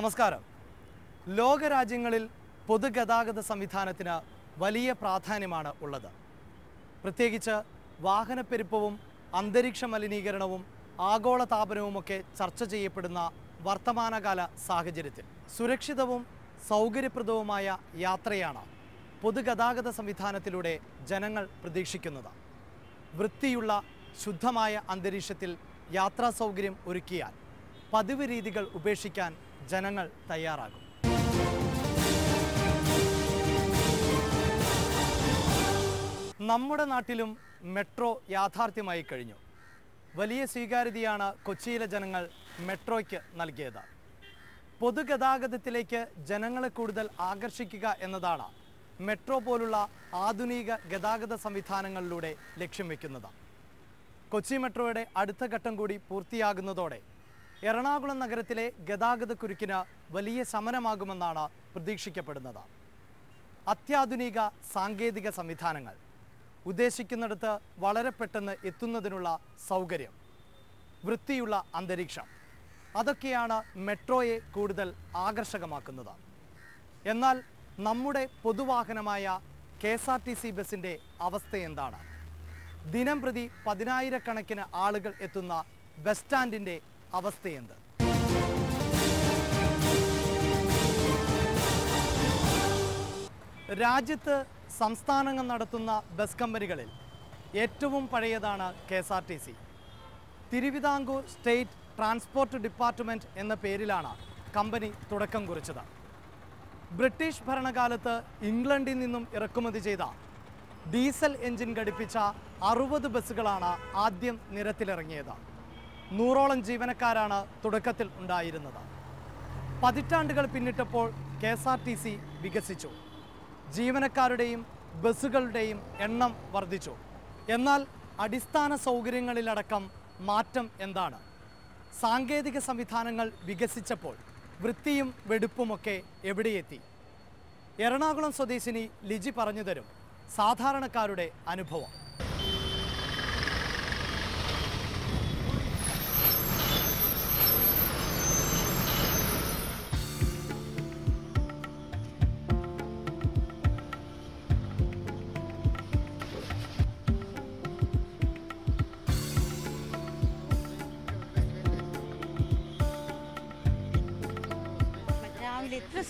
നമസ്കാരം. ലോകരാജ്യങ്ങളിൽ പൊതുഗതാഗത സംവിധാനത്തിന് വലിയ പ്രാധാന്യമാണ് ഉള്ളത്. പ്രത്യേകിച്ച് വാഹനപ്പെരുപ്പവും അന്തരീക്ഷ മലിനീകരണവും ആഗോള താപനവുമൊക്കെ ചർച്ച ചെയ്യപ്പെടുന്ന വർത്തമാനകാല സാഹചര്യത്തിൽ സുരക്ഷിതവും സൗകര്യപ്രദവുമായ യാത്രയാണ് പൊതുഗതാഗത സംവിധാനത്തിലൂടെ ജനങ്ങൾ പ്രതീക്ഷിക്കുന്നത്. വൃത്തിയുള്ള ശുദ്ധമായ അന്തരീക്ഷത്തിൽ യാത്രാ സൗകര്യം ഒരുക്കിയാൽ പതിവ് രീതികൾ ഉപേക്ഷിക്കാൻ ജനങ്ങൾ തയ്യാറാകും. നമ്മുടെ നാട്ടിലും മെട്രോ യാഥാർത്ഥ്യമായി കഴിഞ്ഞു. വലിയ സ്വീകാര്യതയാണ് കൊച്ചിയിലെ ജനങ്ങൾ മെട്രോയ്ക്ക് നൽകിയത്. പൊതുഗതാഗതത്തിലേക്ക് ജനങ്ങളെ കൂടുതൽ ആകർഷിക്കുക എന്നതാണ് മെട്രോ പോലുള്ള ആധുനിക ഗതാഗത സംവിധാനങ്ങളിലൂടെ ലക്ഷ്യം വയ്ക്കുന്നത് കൊച്ചി മെട്രോയുടെ അടുത്ത ഘട്ടം കൂടി പൂർത്തിയാകുന്നതോടെ എറണാകുളം നഗരത്തിലെ ഗതാഗത കുരുക്കിന് വലിയ ശമനമാകുമെന്നാണ് പ്രതീക്ഷിക്കപ്പെടുന്നത്. അത്യാധുനിക സാങ്കേതിക സംവിധാനങ്ങൾ ഉദ്ദേശിക്കുന്നിടത്ത് വളരെ പെട്ടെന്ന് എത്തുന്നതിനുള്ള സൗകര്യം വൃത്തിയുള്ള അന്തരീക്ഷം അതൊക്കെയാണ് മെട്രോയെ കൂടുതൽ ആകർഷകമാക്കുന്നത്. എന്നാൽ നമ്മുടെ പൊതുവാഹനമായ K S R T C ബസ്സിന്റെ അവസ്ഥ എന്താണ്? ദിനം പ്രതി പതിനായിരക്കണക്കിന് ആളുകൾ എത്തുന്ന ബസ് സ്റ്റാൻഡിന്റെ അവസ്ഥയെന്ത്? രാജ്യത്ത് സംസ്ഥാനങ്ങൾ നടത്തുന്ന ബസ് കമ്പനികളിൽ ഏറ്റവും പഴയതാണ് K S R T C. Thiruvithamkoor state transport department എന്ന പേരിലാണ് കമ്പനി തുടക്കം കുറിച്ചത്. ബ്രിട്ടീഷ് ഭരണകാലത്ത് ഇംഗ്ലണ്ടിൽ നിന്നും ഇറക്കുമതി ചെയ്ത ഡീസൽ എഞ്ചിൻ ഘടിപ്പിച്ച അറുപത് ബസ്സുകളാണ് ആദ്യം നിരത്തിലിറങ്ങിയത്. നൂറോളം ജീവനക്കാരാണ് തുടക്കത്തിൽ ഉണ്ടായിരുന്നത്. പതിറ്റാണ്ടുകൾ പിന്നിട്ടപ്പോൾ K S R T C വികസിച്ചു. ജീവനക്കാരുടെയും ബസ്സുകളുടെയും എണ്ണം വർദ്ധിച്ചു. എന്നാൽ അടിസ്ഥാന സൗകര്യങ്ങളിലടക്കം മാറ്റം എന്താണ്? സാങ്കേതിക സംവിധാനങ്ങൾ വികസിച്ചപ്പോൾ വൃത്തിയും വെടുപ്പുമൊക്കെ എവിടെയെത്തി? എറണാകുളം സ്വദേശിനി ലിജി പറഞ്ഞു തരും. സാധാരണക്കാരുടെ അനുഭവം.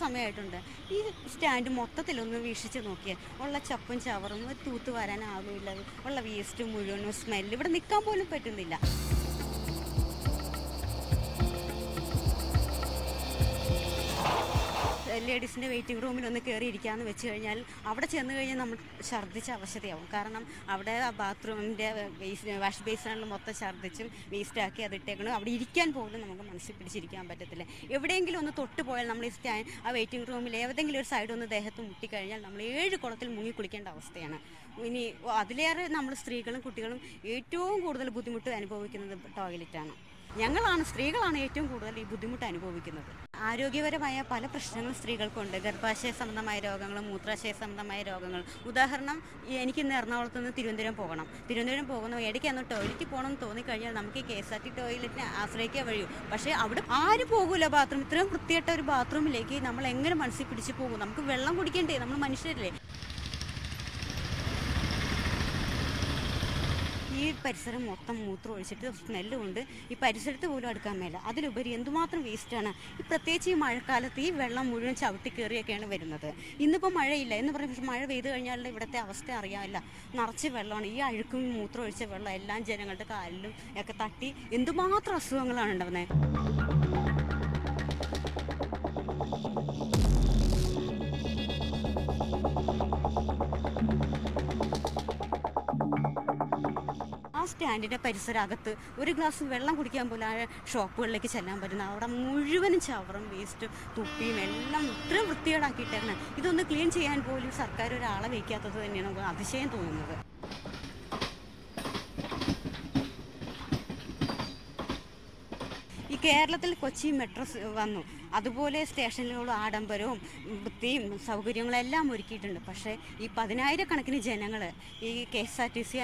സമയമായിട്ടുണ്ട്. ഈ സ്റ്റാൻഡ് മൊത്തത്തിലൊന്ന് വീക്ഷിച്ച് നോക്കിയാൽ ഉള്ള ചപ്പും ചവറും തൂത്ത് വരാനാവില്ല ഉള്ള വേസ്റ്റ് മുഴുവനും സ്മെല്ല് ഇവിടെ നിൽക്കാൻ പോലും പറ്റുന്നില്ല. ലേഡീസിന്റെ വെയിറ്റിംഗ് റൂമിൽ ഒന്ന് കയറി ഇരിക്കാമെന്ന് വെച്ച് കഴിഞ്ഞാൽ അവിടെ ചെന്ന് കഴിഞ്ഞാൽ നമ്മൾ ഛർദ്ദിച്ച അവശതയാവും. കാരണം അവിടെ ആ ബാത്റൂമിന്റെ ബേസ് വാഷ് ബേസിനാണ് മൊത്തം ഛർദ്ദിച്ചും വേസ്റ്റാക്കി അത് ഇട്ടേക്കണം അവിടെ ഇരിക്കാൻ പോലും നമുക്ക് മനസ്സിൽ പിടിച്ചിരിക്കാൻ പറ്റത്തില്ല. എവിടെയെങ്കിലും ഒന്ന് തൊട്ട് പോയാൽ നമ്മൾ ഈ സ്റ്റാൻ ആ വെയിറ്റിംഗ് റൂമിൽ ഏതെങ്കിലും ഒരു സൈഡ് ഒന്ന് ദേഹത്ത് മുട്ടിക്കഴിഞ്ഞാൽ നമ്മൾ ഏഴ് കുളത്തിൽ മുങ്ങി കുളിക്കേണ്ട അവസ്ഥയാണ്. ഇനി അതിലേറെ നമ്മൾ സ്ത്രീകളും കുട്ടികളും ഏറ്റവും കൂടുതൽ ബുദ്ധിമുട്ട് അനുഭവിക്കുന്നത് ടോയ്ലറ്റാണ് ഞങ്ങളാണ് സ്ത്രീകളാണ് ഏറ്റവും കൂടുതൽ ഈ ബുദ്ധിമുട്ട് അനുഭവിക്കുന്നത്. ആരോഗ്യപരമായ പല പ്രശ്നങ്ങളും സ്ത്രീകൾക്കുണ്ട്. ഗർഭാശയ സംബന്ധമായ രോഗങ്ങൾ മൂത്രാശയ സംബന്ധമായ രോഗങ്ങൾ. ഉദാഹരണം എനിക്ക് ഇന്ന് എറണാകുളത്ത് നിന്ന് തിരുവനന്തപുരം പോകണം. തിരുവനന്തപുരം പോകുന്ന ഇടയ്ക്ക് അന്ന് ടോയ്ലറ്റിൽ പോകണം എന്ന് തോന്നിക്കഴിഞ്ഞാൽ നമുക്ക് കെ എസ് ആർ ടി ടോയ്ലറ്റിനെ ആശ്രയിക്കാൻ വഴിയൂ പക്ഷേ അവിടെ ആരും പോകൂല ബാത്റൂം ഇത്രയും വൃത്തിയായിട്ട ഒരു ബാത്റൂമിലേക്ക് നമ്മൾ എങ്ങനെ മനസ്സിൽ പിടിച്ചു പോകും? നമുക്ക് വെള്ളം കുടിക്കണ്ടേ? നമ്മൾ മനുഷ്യരല്ലേ? ഈ പരിസരം മൊത്തം മൂത്രം ഒഴിച്ചിട്ട് സ്മെല്ലും ഈ പരിസരത്ത് പോലും അടുക്കാൻ മേല. അതിലുപരി എന്തുമാത്രം വേസ്റ്റാണ് ഈ പ്രത്യേകിച്ച് ഈ മഴക്കാലത്ത് ഈ വെള്ളം മുഴുവൻ ചവിട്ടി കയറിയൊക്കെയാണ് വരുന്നത്. ഇന്നിപ്പോൾ മഴയില്ല. എന്ന് പറഞ്ഞ പക്ഷേ മഴ പെയ്തു കഴിഞ്ഞാൽ ഇവിടുത്തെ അവസ്ഥ അറിയാമില്ല നിറച്ച് വെള്ളമാണ്. ഈ അഴുക്കും മൂത്രം ഒഴിച്ച വെള്ളം എല്ലാം ജനങ്ങളുടെ കാലിലും ഒക്കെ തട്ടി എന്തുമാത്രം അസുഖങ്ങളാണ് ഉണ്ടാവുന്നത് സ്റ്റാൻഡിന്റെ പരിസരകത്ത് ഒരു ഗ്ലാസ് വെള്ളം കുടിക്കാൻ പോലും ആ ഷോപ്പുകളിലേക്ക് ചെല്ലാൻ പറ്റുന്ന അവിടെ മുഴുവനും ചവറും വേസ്റ്റും തുപ്പിയും എല്ലാം ഇത്രയും വൃത്തികേടാക്കിയിട്ടാണ് ഇതൊന്ന് ക്ലീൻ ചെയ്യാൻ പോലും സർക്കാർ ഒരാളെ വയ്ക്കാത്തത് തന്നെയാണ് നമുക്ക് അതിശയം തോന്നുന്നത്. ഈ കേരളത്തിൽ കൊച്ചി മെട്രോസ് വന്നു. അതുപോലെ സ്റ്റേഷനുകളും ആഡംബരവും വൃത്തിയും സൗകര്യങ്ങളെല്ലാം ഒരുക്കിയിട്ടുണ്ട്. പക്ഷേ ഈ പതിനായിരക്കണക്കിന് ജനങ്ങൾ ഈ K S R T C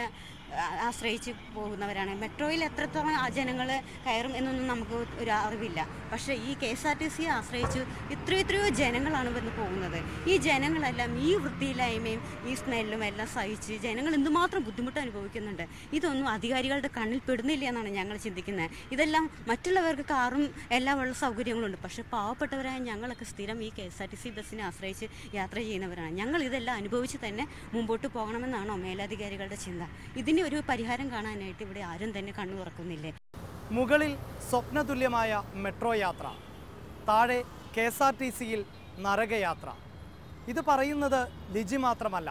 ആശ്രയിച്ച് പോകുന്നവരാണ്. മെട്രോയിൽ എത്രത്തോളം ജനങ്ങൾ കയറും എന്നൊന്നും നമുക്ക് ഒരു അറിവില്ല. പക്ഷേ ഈ കെ എസ് ആർ ടി സിയെ ആശ്രയിച്ച് ഇത്രയോ ഇത്രയോ ജനങ്ങളാണ് വന്ന് പോകുന്നത്. ഈ ജനങ്ങളെല്ലാം ഈ വൃത്തിയില്ലായ്മയും ഈ സ്മെല്ലും എല്ലാം സഹിച്ച് ജനങ്ങൾ എന്തുമാത്രം ബുദ്ധിമുട്ട് അനുഭവിക്കുന്നുണ്ട്. ഇതൊന്നും അധികാരികളുടെ കണ്ണിൽ പെടുന്നില്ല എന്നാണ് ഞങ്ങൾ ചിന്തിക്കുന്നത്. ഇതെല്ലാം മറ്റുള്ളവർക്ക് കാറും എല്ലാം ഉള്ള സൗകര്യങ്ങളുണ്ട്. പക്ഷേ പാവപ്പെട്ടവരായ ഞങ്ങളൊക്കെ സ്ഥിരം ഈ K S R T C ബസ്സിനെ ആശ്രയിച്ച് യാത്ര ചെയ്യുന്നവരാണ്. ഞങ്ങൾ ഇതെല്ലാം അനുഭവിച്ച് തന്നെ മുമ്പോട്ട് പോകണമെന്നാണോ മേലധികാരികളുടെ ചിന്ത. ഇതിന് ഒരു പരിഹാരം കാണാനായിട്ട് ഇവിടെ ആരും തന്നെ കണ്ണു തുറക്കുന്നില്ലേ? മുകളിൽ സ്വപ്നതുല്യമായ മെട്രോ യാത്ര താഴെ കെ എസ് ആർ ടി സിയിൽ നരകയാത്ര. ഇത് പറയുന്നത് ലിജി മാത്രമല്ല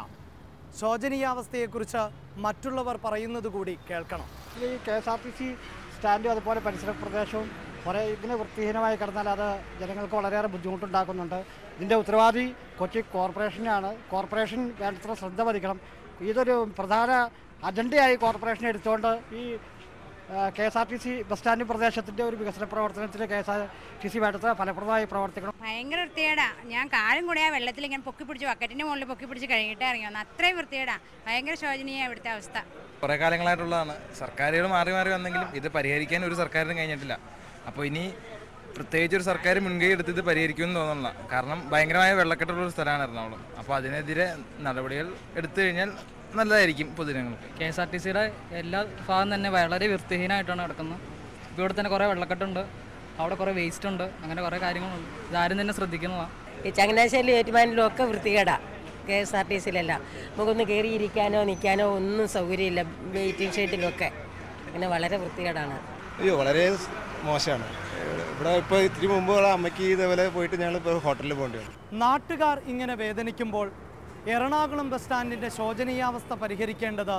ശോചനീയാവസ്ഥയെക്കുറിച്ച് മറ്റുള്ളവർ പറയുന്നത് കൂടി കേൾക്കണം. ഈ K S R T C സ്റ്റാൻഡും അതുപോലെ പരിസര പ്രദേശവും കുറേ ഇങ്ങനെ വൃത്തിഹീനമായി കിടന്നാൽ അത് ജനങ്ങൾക്ക് വളരെയേറെ ബുദ്ധിമുട്ടുണ്ടാക്കുന്നുണ്ട്. ഇതിന്റെ ഉത്തരവാദി കൊച്ചി കോർപ്പറേഷനാണ്. കോർപ്പറേഷൻ വേണ്ടത്ര ശ്രദ്ധ പതിക്കണം ഇതൊരു പ്രധാന അജണ്ടയായി കോർപ്പറേഷൻ എടുത്തുകൊണ്ട് ഈ K S R T C bus stand പ്രദേശത്തിന്റെ ഒരു വികസന പ്രവർത്തനത്തിൽ K S R T C വേണ്ടത്ര ഫലപ്രദമായി പ്രവർത്തിക്കണം. ഭയങ്കര വൃത്തിയേടാ ഞാൻ കാലും കൂടെ ആ വെള്ളത്തിൽ ഇങ്ങനെ പൊക്കി പിടിച്ച് ബക്കറ്റിന്റെ മുകളിൽ പൊക്കി പിടിച്ച് കഴുകിയിട്ട് ഇറങ്ങി വന്നു അത്രയും വൃത്തിയേടാ ഭയങ്കര ശോചനീയ ഇവിടുത്തെ അവസ്ഥ. കുറേ കാലങ്ങളായിട്ടുള്ളതാണ്. സർക്കാരുകൾ മാറി മാറി വന്നെങ്കിലും ഇത് പരിഹരിക്കാൻ ഒരു സർക്കാരിനും കഴിഞ്ഞിട്ടില്ല. അപ്പോൾ ഇനി പ്രത്യേകിച്ച് ഒരു സർക്കാർ മുൻകൈ എടുത്ത് ഇത് പരിഹരിക്കുമെന്ന് തോന്നുന്നില്ല. കാരണം ഭയങ്കരമായ വെള്ളക്കെട്ടുള്ള ഒരു സ്ഥലമാണ് എറണാകുളം. അപ്പോൾ അതിനെതിരെ നടപടികൾ എടുത്തു കഴിഞ്ഞാൽ നല്ലതായിരിക്കും പൊതുജനങ്ങൾക്ക്. കെ എസ് ആർ ടി സിയുടെ എല്ലാ ഭാഗം തന്നെ വളരെ വൃത്തിഹീനമായിട്ടാണ് കിടക്കുന്നത് ഇപ്പോൾ ഇവിടെ തന്നെ കുറേ വെള്ളക്കെട്ടുണ്ട് അവിടെ കുറേ വേസ്റ്റ് ഉണ്ട് അങ്ങനെ കുറേ കാര്യങ്ങളുണ്ട്. ഇതാരും തന്നെ ശ്രദ്ധിക്കുന്നതാണ് ഈ ചങ്ങനാശ്ശേരി ഏറ്റുമാനിലും ഒക്കെ വൃത്തികേടാ കെ എസ് ആർ ടി സിയിലെല്ലാം. നമുക്കൊന്ന് കയറിയിരിക്കാനോ നിൽക്കാനോ ഒന്നും സൗകര്യമില്ല വെയിറ്റിംഗ് ഷെഡിലൊക്കെ അങ്ങനെ വളരെ വൃത്തികേടാണ്. അയ്യോ വളരെ മോശമാണ്. ഇവിടെ ഇപ്പോൾ ഇത്തിരി മുമ്പ് അമ്മയ്ക്ക് ഇതേപോലെ പോയിട്ട് ഞങ്ങൾ ഇപ്പോൾ ഹോട്ടലിൽ പോകേണ്ടി വന്നു. നാട്ടുകാർ ഇങ്ങനെ വേദനിക്കുമ്പോൾ എറണാകുളം ബസ് സ്റ്റാൻഡിന്റെ ശോചനീയാവസ്ഥ പരിഹരിക്കേണ്ടത്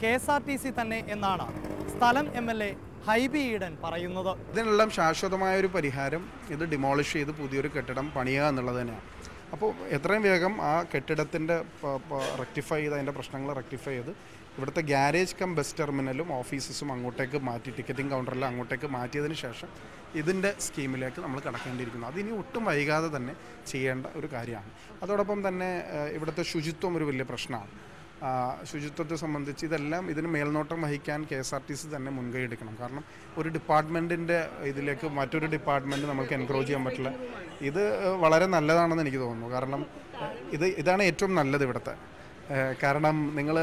K S R T C തന്നെ എന്നാണ് സ്ഥലം M L A Hibi Eden പറയുന്നത്. ഇതിനെല്ലാം ശാശ്വതമായ ഒരു പരിഹാരം ഇത് ഡിമോളിഷ് ചെയ്ത് പുതിയൊരു കെട്ടിടം പണിയുക എന്നുള്ളത് തന്നെയാണ്. അപ്പോൾ എത്രയും വേഗം ആ കെട്ടിടത്തിന്റെ റെക്ടിഫൈ ചെയ്ത് അതിന്റെ പ്രശ്നങ്ങൾ റെക്ടിഫൈ ചെയ്ത് ഇവിടുത്തെ ഗ്യാരേജ് കം ബസ് ടെർമിനലും ഓഫീസസും അങ്ങോട്ടേക്ക് മാറ്റി ടിക്കറ്റിംഗ് കൗണ്ടറിലും അങ്ങോട്ടേക്ക് മാറ്റിയതിന് ശേഷം ഇതിന്റെ സ്കീമിലേക്ക് നമ്മൾ കടക്കേണ്ടിയിരിക്കുന്നു. അതിനി ഒട്ടും വൈകാതെ തന്നെ ചെയ്യേണ്ട ഒരു കാര്യമാണ്. അതോടൊപ്പം തന്നെ ഇവിടുത്തെ ശുചിത്വം ഒരു വലിയ പ്രശ്നമാണ്. ശുചിത്വത്തെ സംബന്ധിച്ച് ഇതെല്ലാം ഇതിന് മേൽനോട്ടം വഹിക്കാൻ K S R T C തന്നെ മുൻകൈ എടുക്കണം. കാരണം ഒരു ഡിപ്പാർട്ട്മെന്റിന്റെ ഇതിലേക്ക് മറ്റൊരു ഡിപ്പാർട്ട്മെന്റ് നമുക്ക് എൻക്രോച്ച് ചെയ്യാൻ പറ്റില്ല. ഇത് വളരെ നല്ലതാണെന്ന് എനിക്ക് തോന്നുന്നു. കാരണം ഇത് ഇതാണ് ഏറ്റവും നല്ലത് ഇവിടുത്തെ. കാരണം നിങ്ങൾ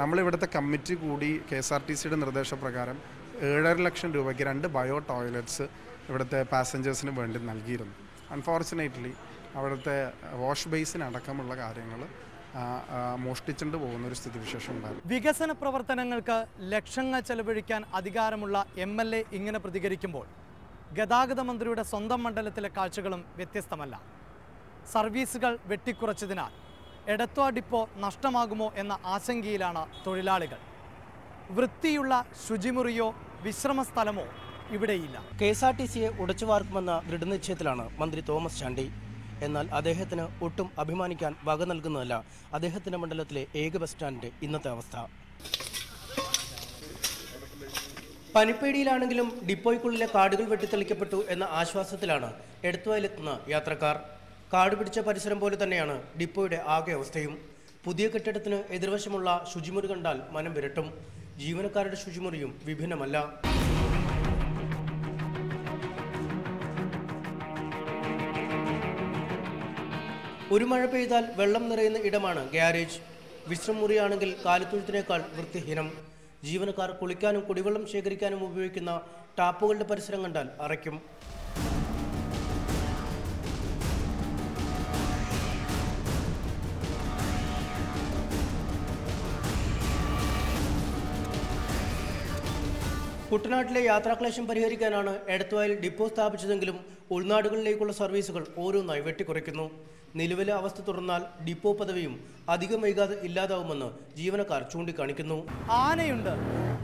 നമ്മളിവിടുത്തെ കമ്മിറ്റി കൂടി കെ എസ് ആർ ടി സിയുടെ നിർദ്ദേശപ്രകാരം ഏഴര ലക്ഷം രൂപയ്ക്ക് രണ്ട് ബയോ ടോയ്ലറ്റ്സ് ഇവിടുത്തെ പാസഞ്ചേഴ്സിന് വേണ്ടി നൽകിയിരുന്നു. അൺഫോർച്ചുനേറ്റ്ലി അവിടുത്തെ വാഷ് ബേസിനടക്കമുള്ള കാര്യങ്ങൾ മോഷ്ടിച്ചുകൊണ്ട് പോകുന്ന ഒരു സ്ഥിതിവിശേഷം ഉണ്ടായിരുന്നു. വികസന പ്രവർത്തനങ്ങൾക്ക് ലക്ഷങ്ങൾ ചെലവഴിക്കാൻ അധികാരമുള്ള എം എൽ എ ഇങ്ങനെ പ്രതികരിക്കുമ്പോൾ ഗതാഗത മന്ത്രിയുടെ സ്വന്തം മണ്ഡലത്തിലെ കാഴ്ചകളും വ്യത്യസ്തമല്ല. സർവീസുകൾ വെട്ടിക്കുറച്ചതിനാൽ എടത്വ ഡിപ്പോ നഷ്ടമാകുമോ എന്ന ആശങ്കയിലാണ് തൊഴിലാളികൾ. വൃത്തിയുള്ള ശുചിമുറിയോ വിശ്രമ സ്ഥലമോ ഇവിടെയില്ല. കെ എസ് ആർ ടി സിയെ ഉടച്ചുവാർക്കുമെന്ന ദൃഢനിശ്ചയത്തിലാണ് മന്ത്രി തോമസ് ചാണ്ടി എന്നാൽ അദ്ദേഹത്തിന് ഒട്ടും അഭിമാനിക്കാൻ വക നൽകുന്നതല്ല. അദ്ദേഹത്തിന്റെ മണ്ഡലത്തിലെ ഏക ബസ് സ്റ്റാൻഡിന്റെ ഇന്നത്തെ അവസ്ഥ. പനിപ്പേടിയിലാണെങ്കിലും ഡിപ്പോയ്ക്കുള്ളിലെ കാടുകൾ വെട്ടിത്തെളിക്കപ്പെട്ടു എന്ന ആശ്വാസത്തിലാണ് എടുത്തുവായിലെത്തുന്ന യാത്രക്കാർ. കാട് പിടിച്ച പരിസരം പോലെ തന്നെയാണ് ഡിപ്പോയുടെ ആകെ അവസ്ഥയും. പുതിയ കെട്ടിടത്തിന് എതിർവശമുള്ള ശുചിമുറി കണ്ടാൽ മനം വിരട്ടും. ജീവനക്കാരുടെ ശുചിമുറിയും വിഭിന്നമല്ല. ഒരു മഴ പെയ്താൽ വെള്ളം നിറയുന്ന ഇടമാണ് ഗ്യാരേജ്. വിശ്രമുറിയാണെങ്കിൽ കാലിത്തൊഴുത്തിനേക്കാൾ വൃത്തിഹീനം. ജീവനക്കാർ കുളിക്കാനും കുടിവെള്ളം ശേഖരിക്കാനും ഉപയോഗിക്കുന്ന ടാപ്പുകളുടെ പരിസരം കണ്ടാൽ അറയ്ക്കും. കുട്ടനാട്ടിലെ യാത്രാക്ലേശം പരിഹരിക്കാനാണ് എടത്തുവായിൽ ഡിപ്പോ സ്ഥാപിച്ചതെങ്കിലും ഉൾനാടുകളിലേക്കുള്ള സർവീസുകൾ ഓരോന്നായി വെട്ടിക്കുറയ്ക്കുന്നു. നിലവിലെ അവസ്ഥ തുടർന്നാൽ ഡിപ്പോ പദവിയും അധികം വൈകാതെ ഇല്ലാതാവുമെന്ന് ജീവനക്കാർ ചൂണ്ടിക്കാണിക്കുന്നു. ആനയുണ്ട്.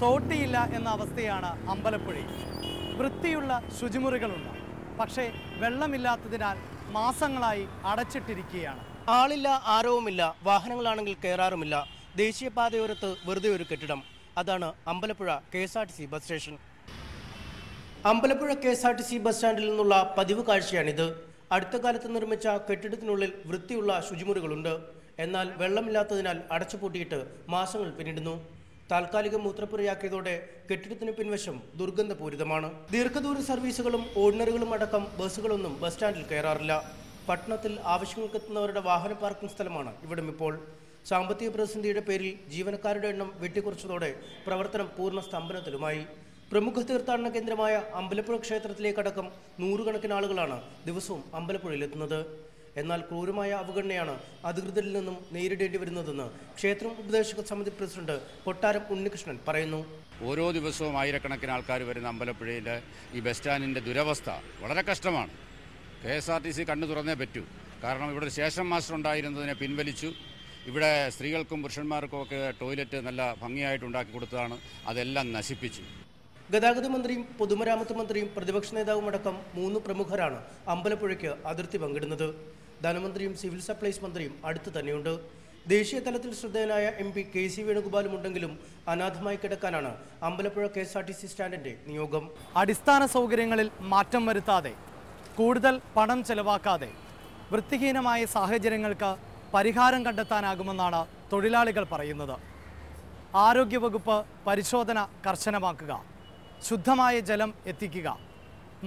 തോട്ടിയില്ല എന്ന അവസ്ഥയാണ് അമ്പലപ്പുഴയിൽ വൃത്തിയുള്ള ശുചിമുറികളുണ്ട്. പക്ഷേ വെള്ളമില്ലാത്തതിനാൽ മാസങ്ങളായി അടച്ചിട്ടിരിക്കുകയാണ്. ആളില്ല ആരവുമില്ല വാഹനങ്ങളാണെങ്കിൽ കയറാറുമില്ല. ദേശീയപാതയോരത്ത് വെറുതെ ഒരു കെട്ടിടം. അതാണ് Ambalappuzha K S R T C bus station. Ambalappuzha K S R T C bus സ്റ്റാൻഡിൽ നിന്നുള്ള പതിവ് കാഴ്ചയാണിത്. അടുത്ത കാലത്ത് നിർമ്മിച്ച കെട്ടിടത്തിനുള്ളിൽ വൃത്തിയുള്ള ശുചിമുറികളുണ്ട്. എന്നാൽ വെള്ളമില്ലാത്തതിനാൽ അടച്ചുപൂട്ടിയിട്ട് മാസങ്ങൾ പിന്നിടുന്നു. താൽക്കാലിക മൂത്രപ്പുരയാക്കിയതോടെ കെട്ടിടത്തിന് പിൻവശം ദുർഗന്ധപൂരിതമാണ്. ദീർഘദൂര സർവീസുകളും ഓർഡിനറികളും അടക്കം ബസ്സുകളൊന്നും ബസ് സ്റ്റാൻഡിൽ കയറാറില്ല. പട്ടണത്തിൽ ആവശ്യങ്ങൾക്കെത്തുന്നവരുടെ വാഹന പാർക്കിംഗ് സ്ഥലമാണ് ഇവിടം ഇപ്പോൾ. സാമ്പത്തിക പ്രതിസന്ധിയുടെ പേരിൽ ജീവനക്കാരുടെ എണ്ണം വെട്ടിക്കുറച്ചതോടെ പ്രവർത്തനം പൂർണ സ്തംഭനത്തിലുമായി. പ്രമുഖ തീർത്ഥാടന കേന്ദ്രമായ അമ്പലപ്പുഴ ക്ഷേത്രത്തിലേക്കടക്കം നൂറുകണക്കിന് ആളുകളാണ് ദിവസവും അമ്പലപ്പുഴയിലെത്തുന്നത്. എന്നാൽ ക്രൂരമായ അവഗണനയാണ് അധികൃതരിൽ നിന്നും നേരിടേണ്ടി വരുന്നതെന്ന് ക്ഷേത്രം ഉപദേശക സമിതി പ്രസിഡന്റ് കൊട്ടാരം ഉണ്ണികൃഷ്ണൻ പറയുന്നു. ഓരോ ദിവസവും ആയിരക്കണക്കിന് ആൾക്കാർ വരുന്ന അമ്പലപ്പുഴയിലെ ഈ ബസ് സ്റ്റാൻഡിന്റെ ദുരവസ്ഥ വളരെ കഷ്ടമാണ്. K S R T C കണ്ണു തുറന്നേ പറ്റൂ. കാരണം ഇവിടെ സ്റ്റേഷൻ മാസ്റ്റർ ഉണ്ടായിരുന്നതിനെ പിൻവലിച്ചു. ഇവിടെ സ്ത്രീകൾക്കും പുരുഷന്മാർക്കും ഒക്കെ ടോയ്ലറ്റ് നല്ല ഭംഗിയായിട്ട് ഉണ്ടാക്കി കൊടുത്തതാണ്. അതെല്ലാം നശിപ്പിച്ചു. ഗതാഗത മന്ത്രിയും പൊതുമരാമത്ത് മന്ത്രിയും പ്രതിപക്ഷ നേതാവും അടക്കം മൂന്ന് പ്രമുഖരാണ് അമ്പലപ്പുഴയ്ക്ക് അതിർത്തി പങ്കിടുന്നത്. ധനമന്ത്രിയും സിവിൽ സപ്ലൈസ് മന്ത്രിയും അടുത്തു തന്നെയുണ്ട്. ദേശീയ തലത്തിൽ ശ്രദ്ധേയനായ എം പി കെ സി വേണുഗോപാലും ഉണ്ടെങ്കിലും അനാഥമായി കിടക്കാനാണ് Ambalappuzha K S R T C സ്റ്റാൻഡിന്റെ നിയോഗം. അടിസ്ഥാന സൗകര്യങ്ങളിൽ മാറ്റം വരുത്താതെ കൂടുതൽ പണം ചെലവാക്കാതെ വൃത്തിഹീനമായ സാഹചര്യങ്ങൾക്ക് പരിഹാരം കണ്ടെത്താനാകുമെന്നാണ് തൊഴിലാളികൾ പറയുന്നത്. ആരോഗ്യവകുപ്പ് പരിശോധന കർശനമാക്കുക. ശുദ്ധമായ ജലം എത്തിക്കുക.